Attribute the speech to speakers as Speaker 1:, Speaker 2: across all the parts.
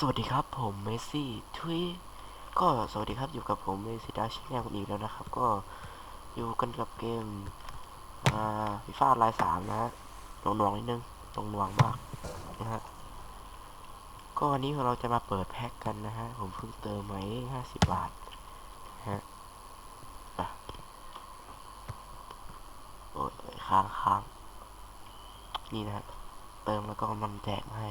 Speaker 1: สวัสดีครับผมเมสซี่ทุยก็สวัสดีครับอยู่กับผมเมสซี่ดาชิแนลอีกแล้วนะครับ ก็อยู่กันกับเกมอ่าฟิฟาลายสามนะฮะหน่วงๆนิดนึงหน่วงๆมากนะฮะก็วันนี้เราจะมาเปิดแพ็กกันนะฮะผมเพิ่งเติมไว้ห้าสิบบาทนะฮะโอ้ยค้างค้างนี่นะฮะเติมแล้วก็มันแจกให้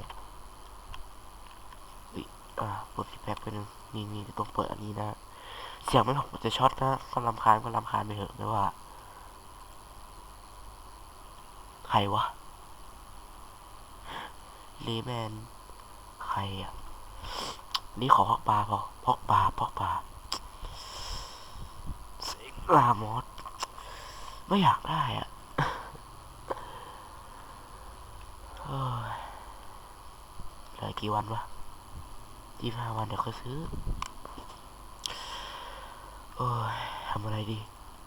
Speaker 1: อ่าเปิดฟีดแบ็กไปหนึ่งนี่นี่ต้องเปิดอันนี้นะ เสียงไม่หกจะช็อตนะก็ลำคาญก็ลำคาญไปเถอะไม่ว่า ใครวะเลแมนใครอะ นี่ขอพอกปลาพอพอกปลาพอกปลาเซ็งลามอสไม่อยากได้อะเฮ้ยเหลือกี่วันวะ ยี่ห้าวันเดี๋ยวค่อยซื้อ โอ้ยทำอะไรดี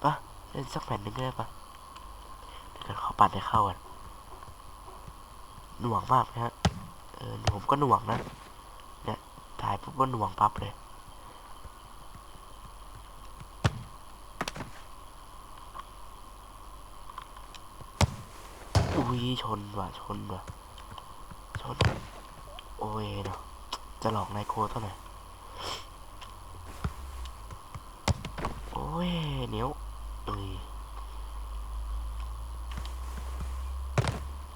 Speaker 1: ปะเล่นสักแผ่นหนึ่งก็ได้ปะเดี๋ยวขอปัดให้เข้ากันหน่วงมากนะฮะ เออผมก็หน่วงนะ เนี่ยถ่ายปุ๊บก็หน่วงปั๊บเลยอุ้ยชนว่ะชนว่ะชนโอ้ยเนาะ จะหลอกนายโคเท่าไหร่โอ้ยเหนียวเอ้ย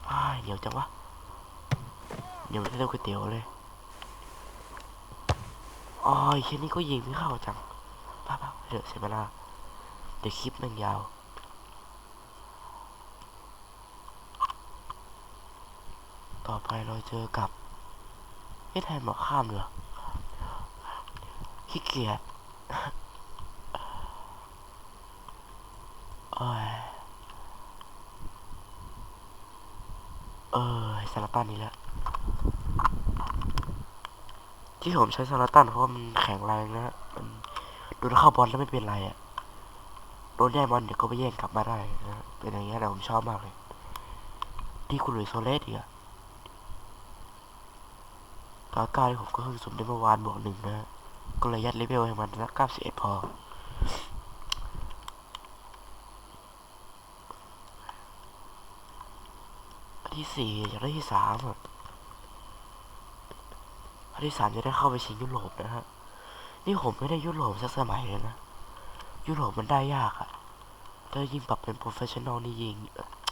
Speaker 1: อ้าเหนียวจังวะเหนียวเท่าก๋วยเตี๋ยวเลยอ๋อแค่นี้ก็ยิงไม่เข้าจังป้าป้าเดี๋ยวเสียเวลาเดี๋ยวคลิปมันยาวต่อไปเราเจอกับ ไม่แทนหมอข้ามเหรอขี้เกียจโอ้ยเออสารตันนี่แหละที่ผมใช้สารตันเพราะว่ามันแข็งแรงนะมันโดนเข้าบอลแล้วไม่เป็นไรอะ่ะโดนแย่งบอลเดี๋ยวก็ไปแย่งกลับมาได้นะเป็นอย่างเงี้ยแต่ผมชอบมากเลย ที่คุณหลุยโซเลสอีกอะ กาก้าที่ผมก็เพิ่งสุ่มได้เมื่อวานบวกหนึ่งนะ ก็เลยยัดเลเวลให้มันสักเก้าสิบเอ็ดพอ ที่สี่อยากได้ที่สามอะที่สามจะได้เข้าไปชิงยุโรปนะฮะ นี่ผมไม่ได้ยุโรปสักสมัยเลยนะ ยุโรปมันได้ยากอะถ้ายิ่งปรับเป็นโปรเฟชชั่นอลนี่ยิง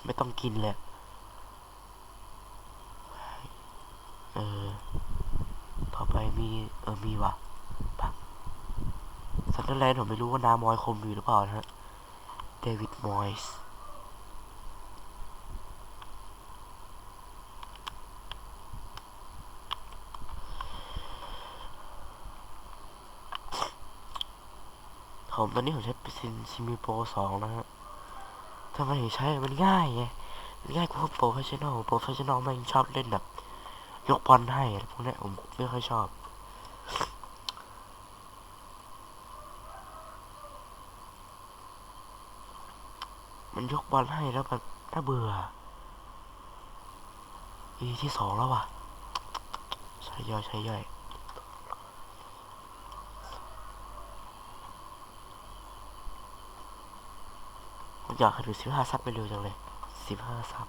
Speaker 1: ไม่ต้องกินเลย เออ มีเออมีว่ะปะซันเดอร์แลนด์ผมไม่รู้ว่าน้ามอยคมอยู่หรือเปล่านะฮะเดวิดมอยส์ผมตอนนี้ผมใช้ซินซิมิโปรสองนะฮะทำไมถึงใช้มันง่ายไงมันง่ายกว่าโปรเฟชชั่นอลโปรเฟชชั่นอลแม่งชอบเล่นแบบยกบอลให้พวกนี้ผมไม่ค่อยชอบ มันยกบอลให้แล้วแบบน่าเบื่อ อีที่สองแล้วว่ะใช้ย่อยใช้ย่อยอยากให้ดูสิบห้าซับไปเร็วจังเลยสิบห้าซับ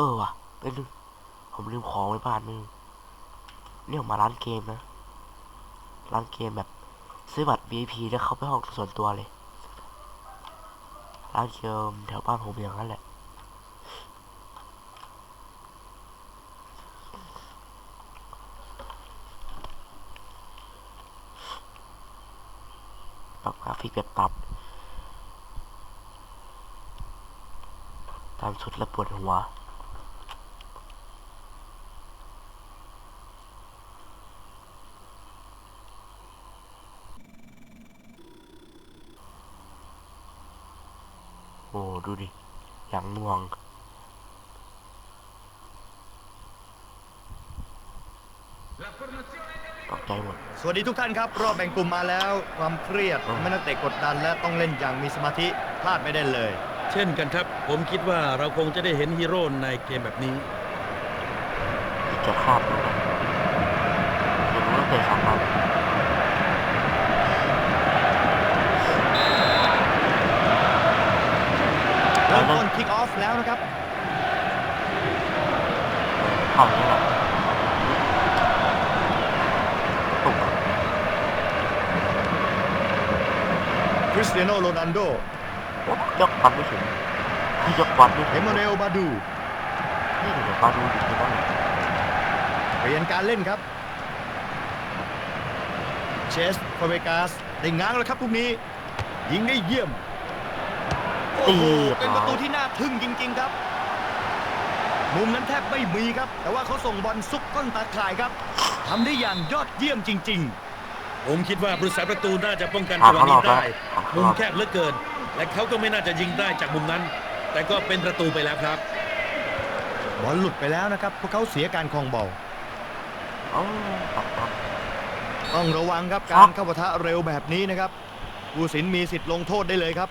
Speaker 1: เออว่ะเป็นผมลืมของไว้บ้านนึงเนี่ยผมาร้านเกมนะ ร้านเกมแบบซื้อบัตร VIP แล้วเข้าไปห้องส่วนตัวเลย ร้านเกมแถวบ้านผมอย่างนั้นแหละปรับกราฟิกแบบปรับตามชุดแล้วปวดหัว โอ้ดูดิ อย่างหน่วง ตกใจหมด
Speaker 2: สวัสดีทุกท่านครับ รอบแบ่งกลุ่มมาแล้วความเครียด
Speaker 1: อ๋อ
Speaker 2: ไม่นักเตะกดดันและต้องเล่นอย่างมีสมาธิพลาดไม่ได้เลย เช่นกันครับ ผมคิดว่าเราคงจะได้เห็นฮีโร่ในเกมแบบนี้
Speaker 1: จะคาดเลยนะเดี๋ยวรู้ว่าเตะสามรอบ
Speaker 3: เริ่ม ต้นคิกออฟแล้วนะครับ
Speaker 1: เข้าอย่างนี้แหละตุกอะ
Speaker 3: คริสเตียโนโรนัลโด
Speaker 1: โอ๊ะยกบอลไม่ถึงยกบอลไม่ถึ
Speaker 3: เองมาเนลบาดู
Speaker 1: นี่เดี๋ยวบาดูอยู่ที่นั่นเลย
Speaker 3: เปลี่ยนการเล่นครับเชสฟาเวกาสได้ง้างแล้วครับลูกนี้ ยิงได้เยี่ยม โอ้โหเป็นประตูที่น่าทึ่งจริง ๆ ครับ มุมนั้นแทบไม่มีครับ แต่ว่าเขาส่งบอลซุกก้นตาข่ายครับทำได้อย่างยอดเยี่ยมจริง
Speaker 2: ผมคิดว่าผู้รักษาประตูน่าจะป้องกัน
Speaker 1: หา
Speaker 2: จังหวะ
Speaker 1: เขาหล
Speaker 2: นี้
Speaker 1: อกแล้ว
Speaker 2: ได้
Speaker 1: หาเขา
Speaker 2: มุ
Speaker 1: หล
Speaker 2: ม
Speaker 1: อก
Speaker 2: แคบเหลือเกิน และเขาก็ไม่น่าจะยิงได้จากมุมนั้น แต่ก็เป็นประตูไปแล้วครับ
Speaker 3: ๆ บอลหลุดไปแล้วนะครับเพราะเขาเสียการครองบอล
Speaker 1: โอ้ตัดตัด
Speaker 3: ต้องระวังครับ
Speaker 1: ครั
Speaker 3: กา
Speaker 1: บ
Speaker 3: รเข้าปะทะเร็วแบบนี้นะครับผู้สินมีสิทธิ์ลงโทษได้เลยครับ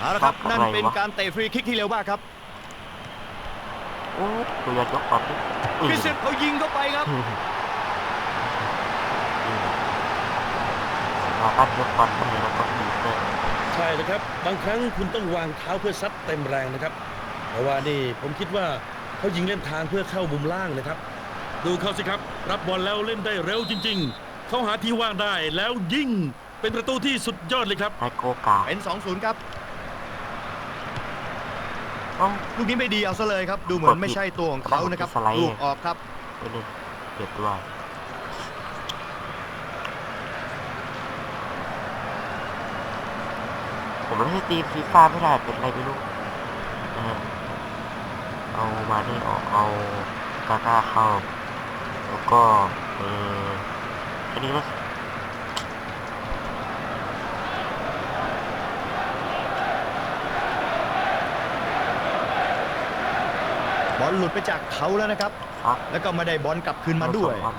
Speaker 3: เอาละครับ
Speaker 1: ครับ
Speaker 3: นั่น
Speaker 1: อะไรวะ
Speaker 3: เป็นการเตะฟรีคิกที่เร็วมากครับ
Speaker 1: โอ้ตัวยอดยกบอลนี่
Speaker 3: คริสเตียนเขายิงเข้าไปครับ
Speaker 1: เราปั้นยกบอลตรงนี้แล้วก็มีเตอร์
Speaker 2: ใช่เลยครับ บางครั้งคุณต้องวางเท้าเพื่อซัดเต็มแรงนะครับเพราะว่านี่ผมคิดว่าเขายิงเล่นทางเพื่อเข้ามุมล่างนะครับ ดูเขาสิครับ รับบอลแล้วเล่นได้เร็วจริง ๆ เขาหาที่ว่างได้แล้วยิงเป็นประตูที่สุดยอดเลยครับ
Speaker 1: ไอโกกา
Speaker 3: เป็น2-0ครับ
Speaker 1: เอ้า
Speaker 3: ลูกนี้ไม่ดีเอาซะเลยครับ ดูเหมือนไม่ใช่ตัวของเขานะครับ
Speaker 1: สไลด์
Speaker 3: ลูกออกครับ
Speaker 1: ไปเลยเปลี่ยนตัวผมไม่ได้ตีฟีฟ่าไม่ได้เป็นอะไรไม่รู้นะฮะเอามานี่ออกเอากาก้าเข้า แล้วก็เอออันนี้ก็
Speaker 3: อลหลุดไปจากเขาแล้วนะครับ
Speaker 1: ฟัก
Speaker 3: แล้วก็ไม่ได้บอลกลับคืนมาด้วย
Speaker 1: สองวัน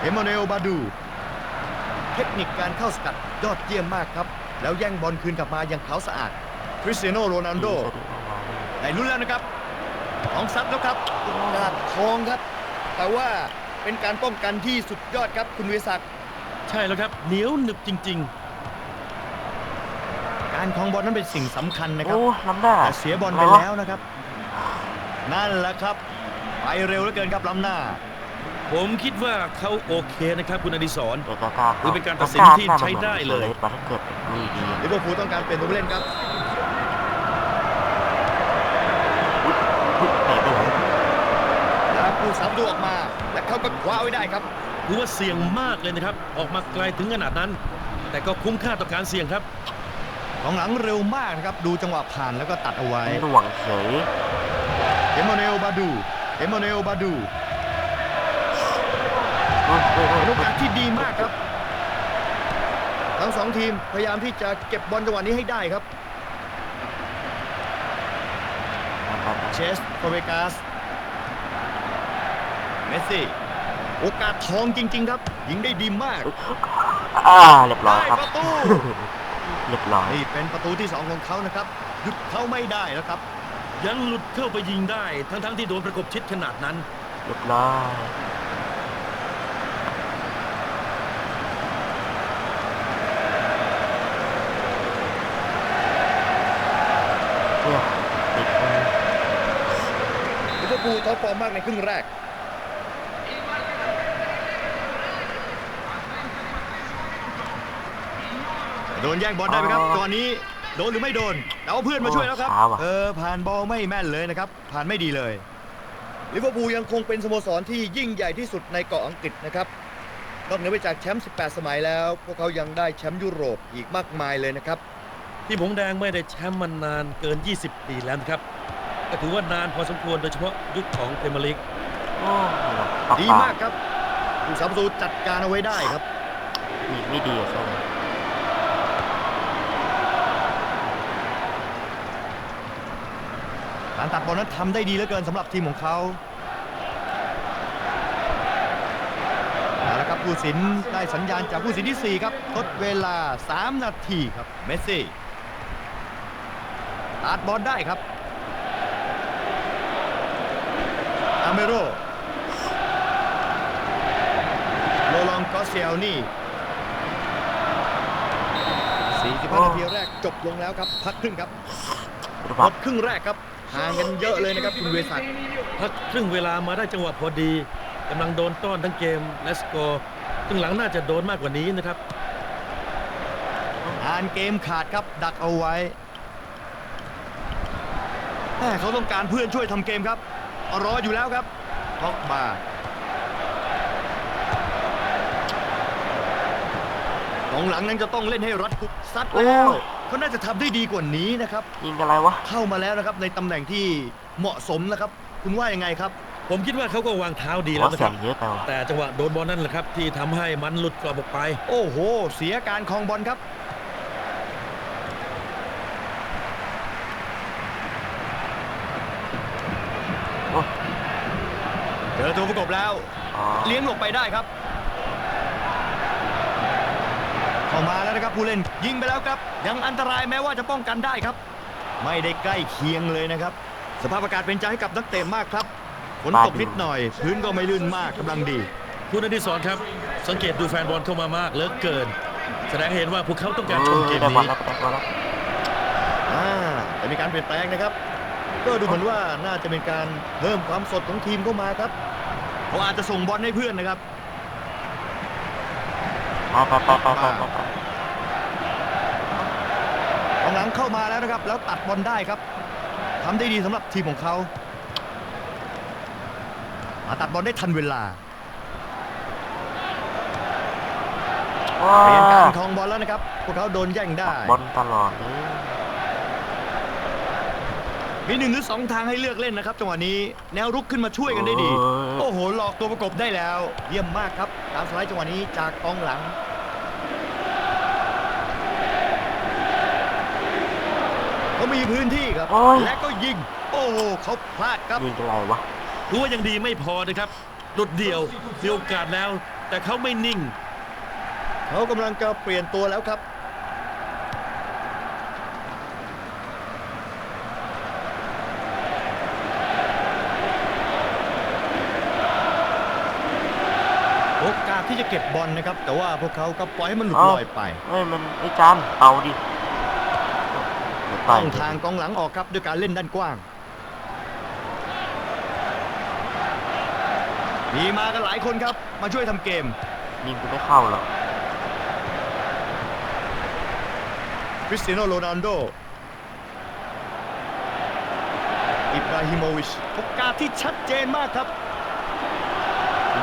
Speaker 3: เอม a น e ลบาดู เทคนิคการเข้าสกัดยอดเยี่ยมมากครับ แล้วแย่งบอลคืนกลับมาอย่างขาวสะอาดคริสเตียโนโรนัลโด
Speaker 1: ดีซะด้วยเอามานี่
Speaker 3: ได้ลุ้นแล้วนะครับของซัดแล้วครับโอกาสทองครับ แต่ว่าเป็นการป้องกันที่สุดยอดครับคุณวิศักดิ์
Speaker 2: ใช่แล้วครับเหนียวหนึบจริง
Speaker 3: การครองบอลนั้นเป็นสิ่งสำคัญนะครับ
Speaker 1: โอ้ล้ำหน้า
Speaker 3: แต่เสียบอลไปะ
Speaker 1: รวะ
Speaker 3: แล้วนะครับ นั่นแหละครับ ไปเร็วเหลือเกินครับล้ำหน้า
Speaker 2: ๆผมคิดว่าเขาโอเคนะครับ คุณอดิศร
Speaker 1: เดี๋ยวกาก้า
Speaker 2: หรือเป็นการตัดสินที่ใช้ได้เลย
Speaker 1: มาถ้าเกิดมีดี
Speaker 3: ลิเวอร์พูลต้องการเปลี่ยนตัวผู้เล่นครับ
Speaker 1: อุ๊ยเตะไปไหน
Speaker 3: แล้วผู้สามตัวออกมา และเขาก็คว้าไว้ได้ครับ
Speaker 2: ถือว่าเสี่ยงมากเลยนะครับ ออกมาไกลถึงขนาดนั้น แต่ก็คุ้มค่าต่อการเสี่ยงครับ
Speaker 3: ของหลังเร็วมากนะครับ ดูจังหวะผ่านแล้วก็ตัดเอาไว้
Speaker 1: หน่วงเฉย
Speaker 3: เอม a น e ลบาดูเอม a น e ลบาดู
Speaker 1: โอ้ยโอ้ยโอ้ย
Speaker 3: เป็นโอกาสที่ดีมากครับ ทั้งสองทีมพยายามที่จะเก็บบอลจังหวะนี้ให้ได้ครับ เชสโคเวกาสเมสซี่ โอกาสทองจริง ๆ ครับ ยิงได้ดีมาก
Speaker 1: อ่าเรียบร้อยครับ
Speaker 3: ได้ประตู
Speaker 1: เรียบร้อย
Speaker 3: นี่เป็นประตูที่2ของเขานะครับ หยุดเขาไม่ได้แล้วครับ
Speaker 2: ยังหลุดเข้าไปยิงได้ ทั้งๆที่โดนประกบชิดขนาดนั้น
Speaker 1: เรียบร้อยเนี่ยติดมือ
Speaker 3: ลิเวอร์พูลท็อปฟอร์มมากในครึ่งแรก โดนแย่งบอลได้ไหมครับตอนนี้โดนหรือไม่โดน เอาเพื่อนมาช่วยแล้วครับ
Speaker 1: โอ้ช้าว่ะ
Speaker 3: เออผ่านบอลไม่แม่นเลยนะครับ ผ่านไม่ดีเลย ลิเวอร์พูลยังคงเป็นสโมสรที่ยิ่งใหญ่ที่สุดในเกาะอังกฤษนะครับ นอกเหนือไปจากแชมป์ 18 สมัยแล้ว พวกเขายังได้แชมป์ยุโรปอีกมากมายเลยนะครับ
Speaker 2: ที่ผงแดงไม่ได้แชมป์มานานเกิน 20 ปีแล้วนะครับ ก็ถือว่านานพอสมควรโดยเฉพาะยุคของพรีเมียร์ลีก
Speaker 1: โอ้ยแบบปะ
Speaker 3: ดี
Speaker 1: ปะ
Speaker 3: มากครับผู้สาประตูจัดการเอาไว้ได้ครับ
Speaker 1: มีไม่ดีอะใช่ไห
Speaker 3: การตัดบอลนั้นทำได้ดีเหลือเกินสำหรับทีมของเขาเอาละครับผู้สินได้สัญญาณจากผู้สินที่ 4 ครับทดเวลา 3 นาทีครับเมสซี่ตัดบอลได้ครับอาเมโรโลลองกอเซียลนี่45นาทีแรกจบลงแล้วครับ พักครึ่งครับ
Speaker 1: หรือ
Speaker 3: ห
Speaker 1: เปล่าม
Speaker 3: ดครึ่งแรกครับ ห่างกันเยอะเลยนะครับคุณเวสักดิ์
Speaker 2: พักครึ่งเวลามาได้จังหวะพอดีกำลังโดนต้อนทั้งเกมและสกอร์ครึ่งหลังน่าจะโดนมากกว่านี้นะครับ
Speaker 3: อ่านเกมขาดครับดักเอาไว้แม่เขาต้องการเพื่อนช่วยทำเกมครับรออยู่แล้วครับท็อกบาของหลังนั้นจะต้องเล่นให้รัดกุมซัดแล้ว เขาน่าจะทำได้ดีกว่านี้นะครับ
Speaker 1: ยิงอะไรวะ
Speaker 3: เข้ามาแล้วนะครับในตำแหน่งที่เหมาะสมนะครับ คุณว่ายังไงครับ
Speaker 2: ผมคิดว่าเขาก็วางเท้าดี
Speaker 1: หั
Speaker 2: แล้ววนะ
Speaker 1: เสี
Speaker 2: ค
Speaker 1: ย
Speaker 2: รั
Speaker 1: ง
Speaker 2: บ
Speaker 1: เยอะไปว่ะ
Speaker 2: แต่จังหวะโดนบอลนั่นแหละครับ ที่ทำให้มันหลุดกรอบออกไป
Speaker 3: โอ้โห เสียการครองบอลครับ
Speaker 1: โอ้
Speaker 3: เจอตัวประกบแล้ว
Speaker 1: อ๋อ
Speaker 3: เลี้ยงหลบไปได้ครับ เข้ามาแล้วนะครับผู้เล่นยิงไปแล้วครับ ยังอันตรายแม้ว่าจะป้องกันได้ครับ ไม่ได้ใกล้เคียงเลยนะครับ สภาพอากาศเป็นใจให้กับนักเตะมากครับฝนตกนิดหน่อย พื้นก็ไม่ลื่นมากกำลังดี
Speaker 2: คุณอดิศรครับ สังเกตดูแฟนบอลเข้ามามากเหลือเกิน แสดงให้เห็นว่าพวกเขาต้อง
Speaker 1: เอ
Speaker 2: การชม
Speaker 1: อ
Speaker 2: เกม
Speaker 1: ได้บอล
Speaker 2: นี้
Speaker 1: แล้วได้บอลแล้ว
Speaker 3: อ่าแต่มีการเปลี่ยนแปลงนะครับ ก็ดูเหมือนว่าน่าจะเป็นการเพิ่มความสดของทีมเข้ามาครับเขาอาจจะส่งบอลให้เพื่อนนะครับ
Speaker 1: ไปไปไปไปไปไป
Speaker 3: ก องหลังเข้ามาแล้วนะครับ แล้วตัดบอลได้ครับทำได้ดีสำหรับทีมของเขามาตัดบอลได้ทันเวลา
Speaker 1: ว้า
Speaker 3: เปลี่ยนการครองบอลแล้วนะครับ พวกเขาโดนแย่งได้
Speaker 1: บอลตลอดเลย
Speaker 3: มีหนึ่งหรือสองทางให้เลือกเล่นนะครับจังหวะนี้แนวรุกขึ้นมาช่วยกันได้ดี
Speaker 1: เออ
Speaker 3: โอ้โหหลอกตัวประกบได้แล้ว เยี่ยมมากครับตามสไลด์จังหวะนี้จากกองหลัง เขามีพื้นที่ครับ
Speaker 1: โอ้ย
Speaker 3: และก็ยิง โอ้โหเขาพลาดครับ
Speaker 1: ยิงอะไรวะ
Speaker 2: รู้ว่ายังดีไม่พอนะครับหลุดเดี่ยวมีโอกาสแล้ว แต่เขาไม่นิ่ง
Speaker 3: เขากำลังจะเปลี่ยนตัวแล้วครับ โอกาสที่จะเก็บบอลนะครับ แต่ว่าพวกเขาก็ปล่อยให้มันหลุด
Speaker 1: เอ้า
Speaker 3: ลอยไป
Speaker 1: เฮ้ยมันไอ้จานเป่าดิเดี๋ยว ไป
Speaker 3: ต้องทางกองหลังออกครับด้วยการเล่นด้านกว้าง มีมากันหลายคนครับ มาช่วยทำเกม
Speaker 1: ยิงกูไม่เข้าหรอก
Speaker 3: คริสเตียโนโรนัลโดอิบราฮิโมวิชโอกาสที่ชัดเจนมากครับ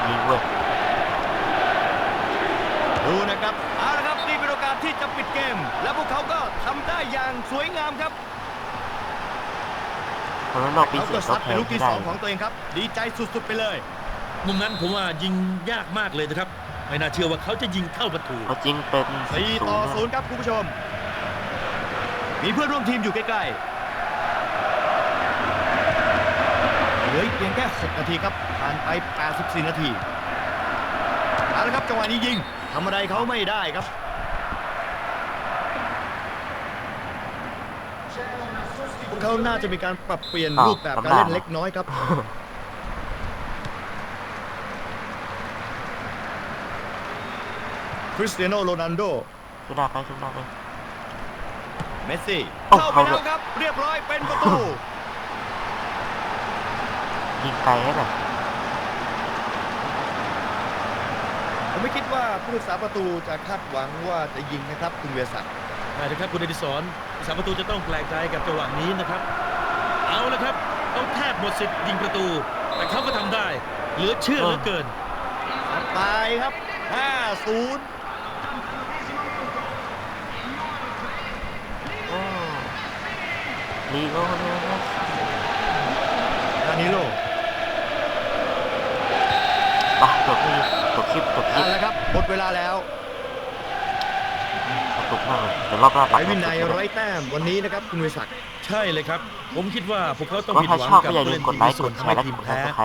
Speaker 1: ยิงเว้ย
Speaker 3: ดูนะครับเอาละาสที่จะปิดเกม และพวกเขาก็ทำได้อย่างสวยงามครับ
Speaker 1: คนนั้นนอกปี
Speaker 3: เขา
Speaker 1: เสี
Speaker 3: ก็
Speaker 1: ย
Speaker 3: ซั
Speaker 1: ก็
Speaker 3: ด
Speaker 1: แพ้
Speaker 3: เป็นลูก
Speaker 1: ไม่
Speaker 3: ที่
Speaker 1: ได้
Speaker 3: สองของตัวเองครับ ดีใจสุดๆไปเลย
Speaker 2: มุมนั้นผมว่ายิงยากมากเลยนะครับ ไม่น่าเชื่อว่าเขาจะยิงเข้าประตู
Speaker 1: เอาจริงเป็น
Speaker 3: 4ต่อ
Speaker 1: ศูนย์
Speaker 3: 0 ครับคุณผู้ชม มีเพื่อนร่วมทีมอยู่ใกล้ๆเหลืออีกเพียงแค่ 6 นาทีครับ ผ่านไป 84 นาทีเอาละครับจังหวะนี้ยิงทำอะไรเขาไม่ได้ครับ พวก เขาน่าจะมีการปรับเปลี่ยนรูปแบบการเล่นเล็กน้อยครับ คริสเตียโนโรนัลโด
Speaker 1: ขึ้นหน้าไปขึ้นหน้าไป
Speaker 3: เมสซี่
Speaker 1: โอ้
Speaker 3: เข้าไป
Speaker 1: เข้า
Speaker 3: แล้วครับ เรียบร้อยเป็นประตู
Speaker 1: ยิงไกลให้หน่อย
Speaker 3: ผมไม่คิดว่าผู้รักษาประตูจะคาดหวังว่าจะยิงนะครับคุณเวียศักดิ์
Speaker 2: ใช่นะครับคุณอดิศรสามประตูจะต้องแปลกใจกับจังหวะนี้นะครับ เอาละครับเขาแทบหมดสิทธิ์ยิงประตู แต่เขาก็ทำได้ เหลือเชื่อเหลือเกิน
Speaker 3: ตายครับ 5-0
Speaker 1: โอ้ลีโอเนี่ยนะ
Speaker 3: ดานิโล
Speaker 1: ไปจบที่จบคลิปจบคลิ
Speaker 3: นั่
Speaker 1: ป
Speaker 3: นแหละครับหมดเวลาแล้ว
Speaker 1: กระตุกมากเลยเดี๋ยวรอบหน้า
Speaker 3: ไป
Speaker 1: ปัก
Speaker 3: วินัย
Speaker 1: กระตุก
Speaker 3: ไร้แต้มวันนี้นะครับคุณเวียศักดิ์
Speaker 2: ใช่เลยครับ ผมคิดว่าพวกเขาต้อง
Speaker 1: ก็
Speaker 2: ผิด
Speaker 1: ถ้า
Speaker 2: หวัง
Speaker 1: ชอบ
Speaker 2: กับ
Speaker 1: ก็อย่า
Speaker 2: ผู้
Speaker 1: ลื
Speaker 2: เล่
Speaker 1: ม
Speaker 2: น
Speaker 1: กด
Speaker 2: ที่
Speaker 1: ไล
Speaker 2: มี
Speaker 1: ค์
Speaker 2: ส่
Speaker 1: ก
Speaker 2: วน
Speaker 1: ดแช
Speaker 2: ทำให้
Speaker 1: ร์และ
Speaker 2: ที
Speaker 1: ก
Speaker 2: ม
Speaker 1: ด
Speaker 2: แพ้
Speaker 1: ซับสไคร